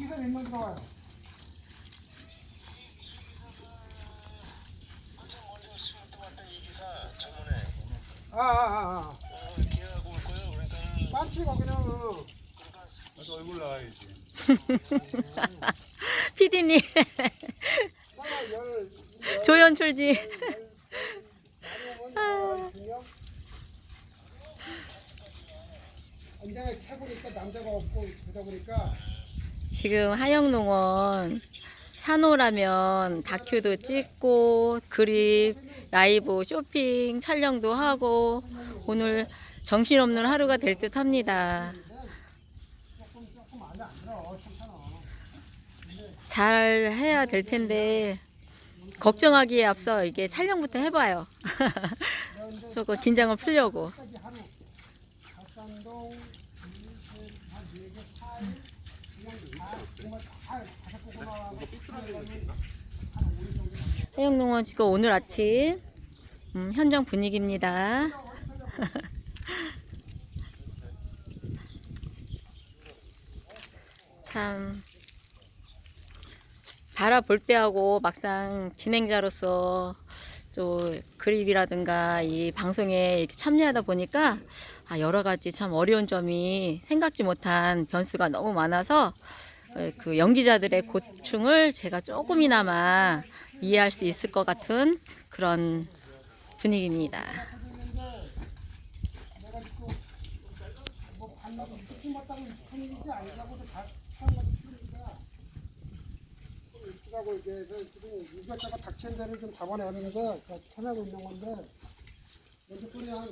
몇명 들어와요? 이 기사 저번에 아, 아, 아, 아. 어, 기하고 올 거예요. 그러니까 빠치 거기는 그러니까 나도 얼굴 나와야지. 피디님 하나 열, 열, 조연출지 명. 근데 해보니까 남자가 없고 그러다 보니까 지금 하영농원 산호라면 다큐도 찍고 그립 라이브 쇼핑 촬영도 하고 오늘 정신없는 하루가 될 듯 합니다. 잘 해야 될 텐데 걱정하기에 앞서 이게 촬영부터 해봐요. 조금 긴장을 풀려고. 까지 하루 갓산동 이셋한네개 사일 그냥 다 정말 다 다섯 곳 나와서 하려면 한 5일 정도 남겨. 하영농원 지금 오늘 아침 음, 현장 분위기입니다. 참 바라볼 때하고 막상 진행자로서 또 그립이라든가 이 방송에 이렇게 참여하다 보니까 아, 여러 가지 참 어려운 점이 생각지 못한 변수가 너무 많아서 어, 그 연기자들의 고충을 제가 조금이나마 이해할 수 있을 것 같은 그런 분위기입니다. 좀 일찍하고 이제 해서 지금 이것저것 닥치는 데를 좀 잡아내는데 참여하고 있는 건데 먼저 소리 한